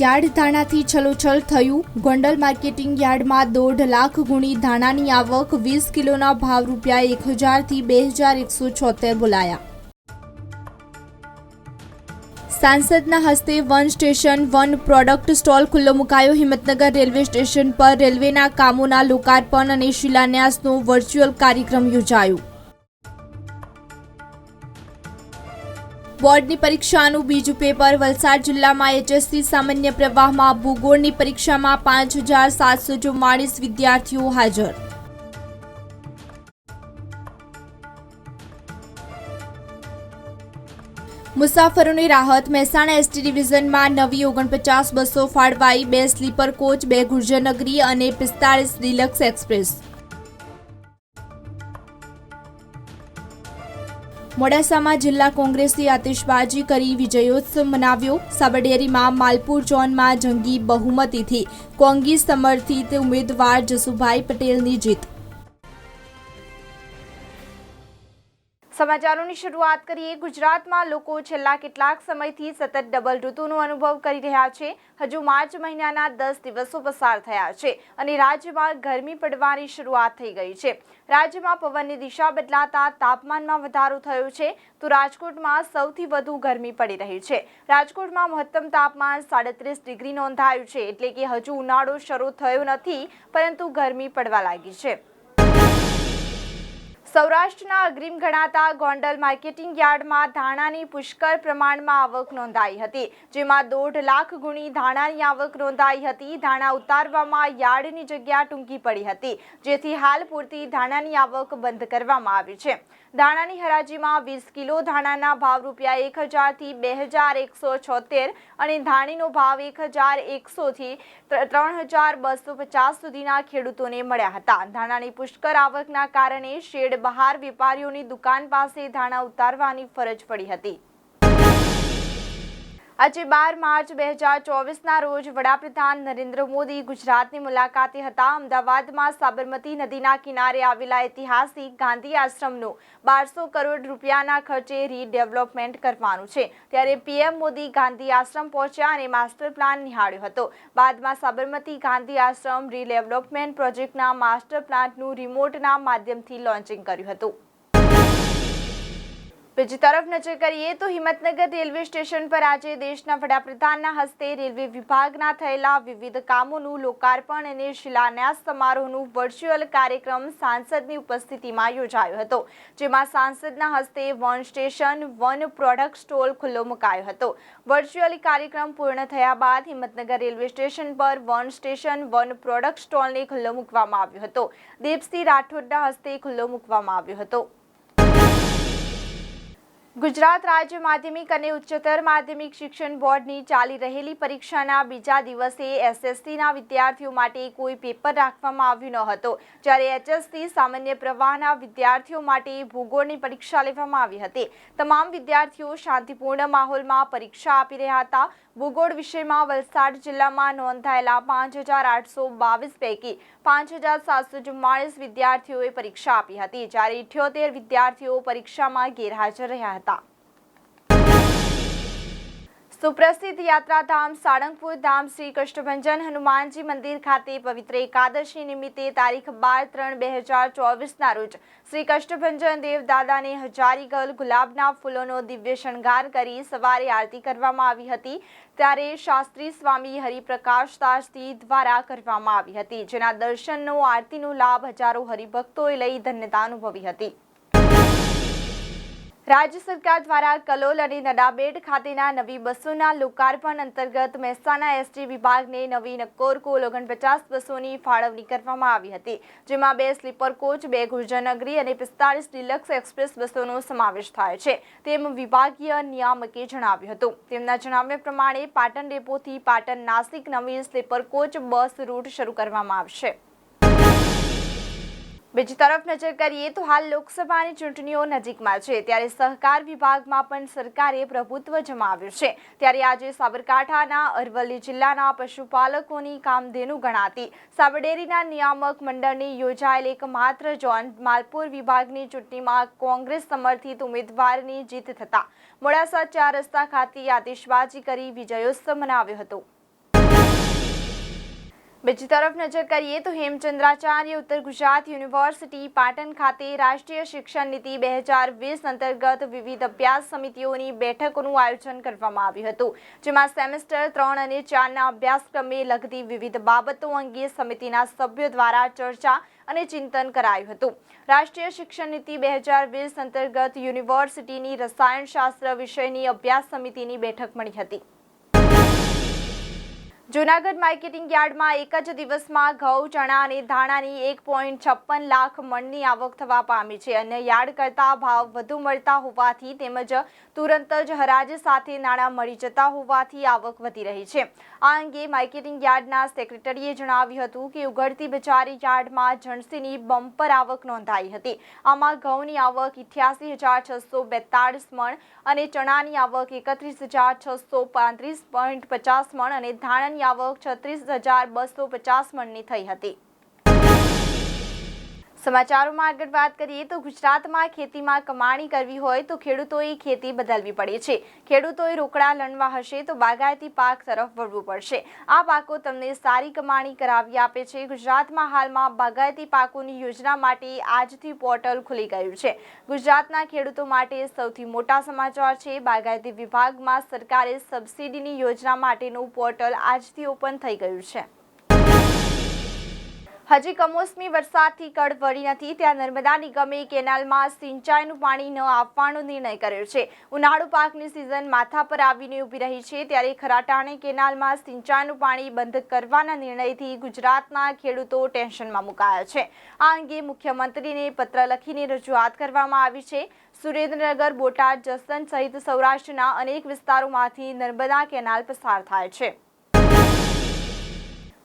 Yard ધાણાથી છલોછલ થયું. Gondal marketing યાર્ડમાં દોઢ લાખ ગુણી ધાણાની આવક, વીસ કિલોના ભાવ રૂપિયા એક હજારથી બે હજાર એકસો છોતેર બોલાયા. સાંસદના હસ્તે one station, one product stall ખુલ્લો મુકાયો. હિંમતનગર રેલવે સ્ટેશન પર રેલવેના કામોના લોકાર્પણ અને શિલાન્યાસનો વર્ચ્યુઅલ કાર્યક્રમ યોજાયો. બોર્ડની પરીક્ષાનું બીજું પેપર વલસાડ જિલ્લામાં એચએસસી સામાન્ય પ્રવાહમાં ભૂગોળની પરીક્ષામાં પાંચ હજાર સાતસો ચુમ્માળીસ વિદ્યાર્થીઓ હાજર. મુસાફરોની રાહત. મહેસાણા એસટી ડિવિઝનમાં નવી ઓગણપચાસ બસો ફાળવાઈ, બે સ્લીપર કોચ, બે ગુર્જરનગરી અને પિસ્તાળીસ ડિલક્સ એક્સપ્રેસ. મોડાસામાં જિલ્લા કોંગ્રેસી આતિશબાજી કરી વિજયોત્સવ મનાવ્યો. સાબરડેરીમાં માલપુર ઝોનમાં જંગી બહુમતીથી કોંગી સમર્થિત ઉમેદવાર જસુભાઈ પટેલની જીત. સમાચારોની શરૂઆત કરીએ. ગુજરાતમાં લોકો છેલ્લા કેટલાક સમયથી સતત ડબલ ઋતુનો અનુભવ કરી રહ્યા છે. હજુ માર્ચ મહિનાના દસ દિવસો પસાર થયા છે અને રાજ્યમાં ગરમી પડવાની શરૂઆત થઈ ગઈ છે. રાજ્યમાં પવનની દિશા બદલાતા તાપમાનમાં વધારો થયો છે તો રાજકોટમાં સૌથી વધુ ગરમી પડી રહી છે. રાજકોટમાં મહત્તમ તાપમાન સાડત્રીસ ડિગ્રી નોંધાયું છે એટલે કે હજુ ઉનાળો શરૂ થયો નથી, પરંતુ ગરમી પડવા લાગી છે. સૌરાષ્ટ્રના અગ્રીમ ગણાતા ગોંડલ માર્કેટિંગ યાર્ડમાં ધાણાની પુષ્કળ પ્રમાણમાં આવક નોંધાઈ હતી, જેમાં દોઢ લાખ ગુણી ધાણાની આવક નોંધાઈ હતી. ધાણા ઉતારવામાં યાર્ડની જગ્યા ટૂંકી પડી હતી, જેથી હાલ પૂરતી ધાણાની આવક બંધ કરવામાં આવી છે. ધાણાની હરાજીમાં વીસ કિલો ધાણાના ભાવ રૂપિયા એક હજારથી બે હજાર એકસો છોતેર અને ધાણીનો ભાવ એક હજાર એકસોથી ત્રણ હજાર બસો પચાસ સુધીના ખેડૂતોને મળ્યા હતા. ધાણાની પુષ્કળ આવકના કારણે શેડ બહાર વેપારીઓની દુકાન પાસે ધાણા ઉતારવાની ફરજ પડી હતી. આજે બાર માર્ચ બે હજાર ચોવીસના રોજ વડાપ્રધાન નરેન્દ્ર મોદી ગુજરાતની મુલાકાતે હતા. અમદાવાદમાં સાબરમતી નદીના કિનારે આવેલા ઐતિહાસિક ગાંધી આશ્રમનું બારસો કરોડ રૂપિયાના ખર્ચે રીડેવલપમેન્ટ કરવાનું છે. ત્યારે પીએમ મોદી ગાંધી આશ્રમ પહોંચ્યા અને માસ્ટર પ્લાન નિહાળ્યો હતો. બાદમાં સાબરમતી ગાંધી આશ્રમ રીડેવલપમેન્ટ પ્રોજેક્ટના માસ્ટર પ્લાનનું રિમોટના માધ્યમથી લોન્ચિંગ કર્યું હતું. બીજી તરફ નજર કરીએ તો હિંમતનગર રેલવે સ્ટેશન પર આજે દેશના વડાપ્રધાનના હસ્તે રેલવે વિભાગના થયેલા વિવિધ કામોનું લોકાર્પણ અને શિલાન્યાસ સમારોહનું વર્ચ્યુઅલ કાર્યક્રમ સાંસદની ઉપસ્થિતિમાં યોજાયો હતો, જેમાં સાંસદના હસ્તે one station, one product stall ખુલ્લો મુકાયો હતો. વર્ચ્યુઅલ કાર્યક્રમ પૂર્ણ થયા બાદ હિંમતનગર રેલવે સ્ટેશન પર વન સ્ટેશન, વન પ્રોડક્ટ સ્ટોલને ખુલ્લો મૂકવામાં આવ્યો હતો. દીપસિંહ રાઠોડના હસ્તે ખુલ્લો મૂકવામાં આવ્યો હતો. ગુજરાત રાજ્ય માધ્યમિક અને ઉચ્ચતર માધ્યમિક શિક્ષણ બોર્ડની ચાલી રહેલી પરીક્ષાના બીજા દિવસે એસએસસીના વિદ્યાર્થીઓ માટે કોઈ પેપર રાખવામાં આવ્યું ન હતો. જ્યારે એચએસસી સામાન્ય પ્રવાહના વિદ્યાર્થીઓ માટે ભૂગોળની પરીક્ષા લેવામાં આવી હતી. તમામ વિદ્યાર્થીઓ શાંતિપૂર્ણ માહોલમાં પરીક્ષા આપી રહ્યા હતા. ભૂગોળ વિષયમાં વલસાડ જિલ્લામાં નોંધાયેલા પાંચ હજાર આઠસો બાવીસ પૈકી પાંચ હજાર સાતસો ચુમ્માળીસ વિદ્યાર્થીઓએ પરીક્ષા આપી હતી. જ્યારે ઇઠ્યોતેર વિદ્યાર્થીઓ પરીક્ષામાં ગેરહાજર રહ્યા હતા. સુપ્રસિદ્ધ યાત્રાધામ સાળંગપુર ધામ શ્રી કૃષ્ણભંજન હનુમાનજી મંદિર ખાતે પવિત્ર એકાદશી નિમિત્તે તારીખ બાર ત્રણ બે હજાર ચોવીસના રોજ શ્રી કૃષ્ણભંજન દેવદાદાને હજારી ગલ ગુલાબના ફૂલોનો દિવ્ય શણગાર કરી સવારે આરતી કરવામાં આવી હતી, ત્યારે શાસ્ત્રી સ્વામી હરિપ્રકાશ દાસજી દ્વારા કરવામાં આવી હતી, જેના દર્શનનો, આરતીનો લાભ હજારો હરિભક્તોએ લઈ ધન્યતા અનુભવી હતી. રાજ્ય સરકાર દ્વારા કલોલ અને નડાબેડ ખાતેના નવી બસોના લોકાર્પણ અંતર્ગત મહેસાણા એસટી વિભાગને નવી નક્કોર કુલ ઓગણપચાસ બસોની ફાળવણી કરવામાં આવી હતી, જેમાં બે સ્લીપર કોચ, બે ગુર્જરનગરી અને પિસ્તાળીસ ડિલક્સ એક્સપ્રેસ બસોનો સમાવેશ થાય છે, તેમ વિભાગીય નિયામકે જણાવ્યું હતું. તેમના જણાવ્યા પ્રમાણે પાટણ ડેપોથી પાટણ નાસિક નવી સ્લીપર કોચ બસ રૂટ શરૂ કરવામાં આવશે. બીજી તરફ નજર કરીએ તો હાલ લોકસભાની ચૂંટણીઓ નજીકમાં છે. ત્યારે સહકાર વિભાગમાં પણ સરકારે પ્રભુત્વ જમાવ્યું છે. ત્યારે આજે સાબરકાંઠાના અરવલ્લી જિલ્લાના પશુપાલકોની કામધેનુ ગણાતી. સાબરડેરીના નિયામક મંડળની યોજાયેલ એકમાત્ર જોન માલપુર વિભાગની ચૂંટણીમાં કોંગ્રેસ સમર્થિત ઉમેદવારની જીત થતા મોડાસા ચાર રસ્તા ખાતે આતિશબાજી કરી વિજયોત્સવ મનાવ્યો હતો. બીજી તરફ નજર કરીએ તો હેમચંદ્રાચાર્ય ઉત્તર ગુજરાત યુનિવર્સિટી પાટણ ખાતે રાષ્ટ્રીય શિક્ષણ નીતિ બે હજાર વીસ અંતર્ગત વિવિધ અભ્યાસ સમિતિઓની બેઠકોનું આયોજન કરવામાં આવ્યું હતું, જેમાં સેમેસ્ટર ત્રણ અને ચારના અભ્યાસક્રમે લગતી વિવિધ બાબતો અંગે સમિતિના સભ્યો દ્વારા ચર્ચા અને ચિંતન કરાયું હતું. રાષ્ટ્રીય શિક્ષણ નીતિ બે હજાર વીસ અંતર્ગત યુનિવર્સિટીની રસાયણશાસ્ત્ર વિષયની અભ્યાસ સમિતિની બેઠક મળી હતી. જૂનાગઢ માર્કેટિંગ યાર્ડમાં એક જ દિવસમાં ઘઉં, ચણા અને ધાણાની એક પોઈન્ટ છપ્પન લાખ મણની આવક થવા પામી છે અને યાર્ડ કરતાં ભાવ વધુ મળતા હોવાથી તેમજ તુરંત જ હરાજ સાથે નાણાં મળી જતા હોવાથી આવક વધી રહી છે. આ અંગે માર્કેટિંગ યાર્ડના સેક્રેટરીએ જણાવ્યું હતું કે ઉઘડતી બજારી યાર્ડમાં જણસીની બમ્પર આવક નોંધાઈ હતી. આમાં ઘઉંની આવક ઇઠ્યાસી હજાર છસો બેતાળીસ મણ અને ચણાની આવક એકત્રીસ હજાર છસો પાંત્રીસ પોઈન્ટ પચાસ મણ અને ધાણાની આવક છત્રીસ હજાર બસો પચાસ મણની થઈ હતી. સમાચારોમાં આગળ વાત કરીએ તો ગુજરાતમાં ખેતીમાં કમાણી કરવી હોય તો ખેડૂતોએ ખેતી બદલવી પડે છે. ખેડૂતોએ રોકડા લણવા હશે તો બાગાયતી પાક તરફ વળવું પડશે. આ પાકો તમને સારી કમાણી કરાવી આપે છે. ગુજરાતમાં હાલમાં બાગાયતી પાકોની યોજના માટે આજથી પોર્ટલ ખુલી ગયું છે. ગુજરાતના ખેડૂતો માટે સૌથી મોટા સમાચાર છે. બાગાયતી વિભાગમાં સરકારે સબસિડીની યોજના માટેનું પોર્ટલ આજથી ઓપન થઈ ગયું છે. હજી કમોસમી વરસાદથી કડ વળી નથી. ત્યાં નર્મદા નિગમે કેનાલમાં સિંચાઈનું પાણી ન આપવાનો નિર્ણય કર્યો છે. ઉનાળુ પાકની સિઝન માથા પર આવીને ઊભી રહી છે. ત્યારે ખરાટાણે કેનાલમાં સિંચાઈનું પાણી બંધ કરવાના નિર્ણયથી ગુજરાતના ખેડૂતો ટેન્શનમાં મુકાયા છે. આ અંગે મુખ્યમંત્રીને પત્ર લખીને રજૂઆત કરવામાં આવી છે. સુરેન્દ્રનગર, બોટાદ જસદન સહિત સૌરાષ્ટ્રના અનેક વિસ્તારોમાંથી નર્મદા કેનાલ પસાર થાય છે.